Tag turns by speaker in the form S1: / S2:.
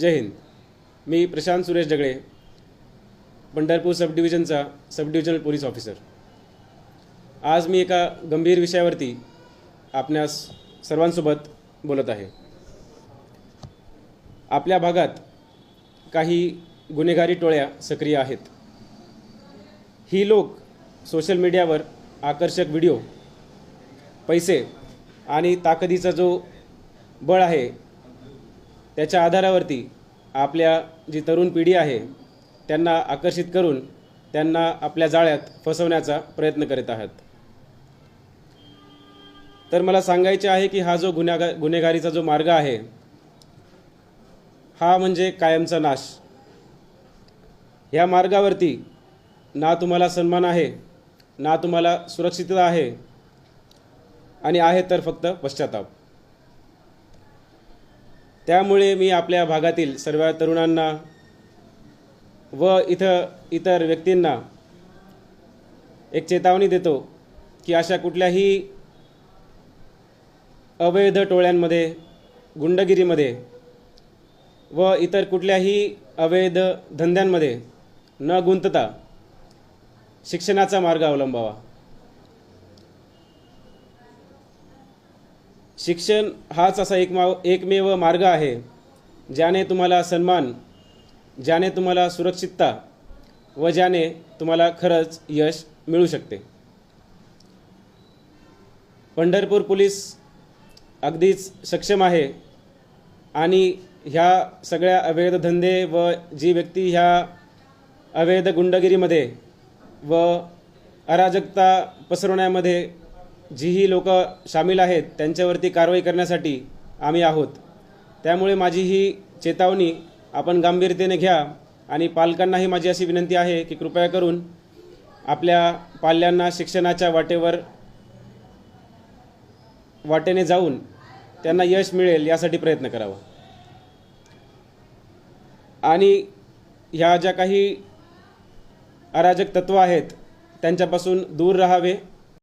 S1: जय हिंद. मी प्रशांत सुरेश डगळे पंढरपूर सब डिव्हिजनचा sub divisional police officer आज मी एका गंभीर विषयावरती आपणास सर्वांसोबत बोलत आहे. आपल्या भागात काही गुन्हेगारी टोळ्या सक्रिय आहेत. ही लोक सोशल मीडियावर आकर्षक व्हिडिओ पैसे आणि ताकदीचा जो बळ आहे त्याच्या आधारावरती आपल्या जी तरुण पिढी आहे त्यांना आकर्षित करून त्यांना आपल्या जाळ्यात फसवण्याचा प्रयत्न करीत आहात. तर मला सांगायचे आहे की हा जो गुन्हेगा गुन्हेगारीचा जो मार्ग आहे हा म्हणजे कायमचा नाश. ह्या मार्गावरती ना तुम्हाला सन्मान आहे ना तुम्हाला सुरक्षितता आहे आणि आहे तर फक्त पश्चाताप. त्यामुळे मी आपल्या भागातील सर्व तरुणांना व इथं इतर व्यक्तींना एक चेतावणी देतो की अशा कुठल्याही अवैध टोळ्यांमध्ये गुंडगिरीमध्ये व इतर कुठल्याही अवैध धंद्यांमध्ये न गुंतता शिक्षणाचा मार्ग अवलंबावा. शिक्षण हाच असा एक मा एकमेव मार्ग आहे ज्याने तुम्हाला सन्मान ज्याने तुम्हाला सुरक्षितता व ज्याने तुम्हाला खरंच यश मिळू शकते. पंढरपूर पोलीस अगदीच सक्षम आहे आणि ह्या सगळ्या अवैध धंदे व जी व्यक्ती ह्या अवैध गुंडगिरीमध्ये व अराजकता पसरवण्यामध्ये जीही लोक सामील आहेत त्यांच्यावरती कारवाई करण्यासाठी आम्ही आहोत. त्यामुळे माझी ही चेतावणी आपण गांभीर्यतेने घ्या आणि पालकांनाही माझी अशी विनंती आहे की कृपया करून आपल्या पाल्यांना शिक्षणाच्या वाटेवर वाटेने जाऊन त्यांना यश मिळेल यासाठी प्रयत्न करावा. आणि ह्या ज्या काही अराजक तत्व आहेत त्यांच्यापासून दूर राहावे.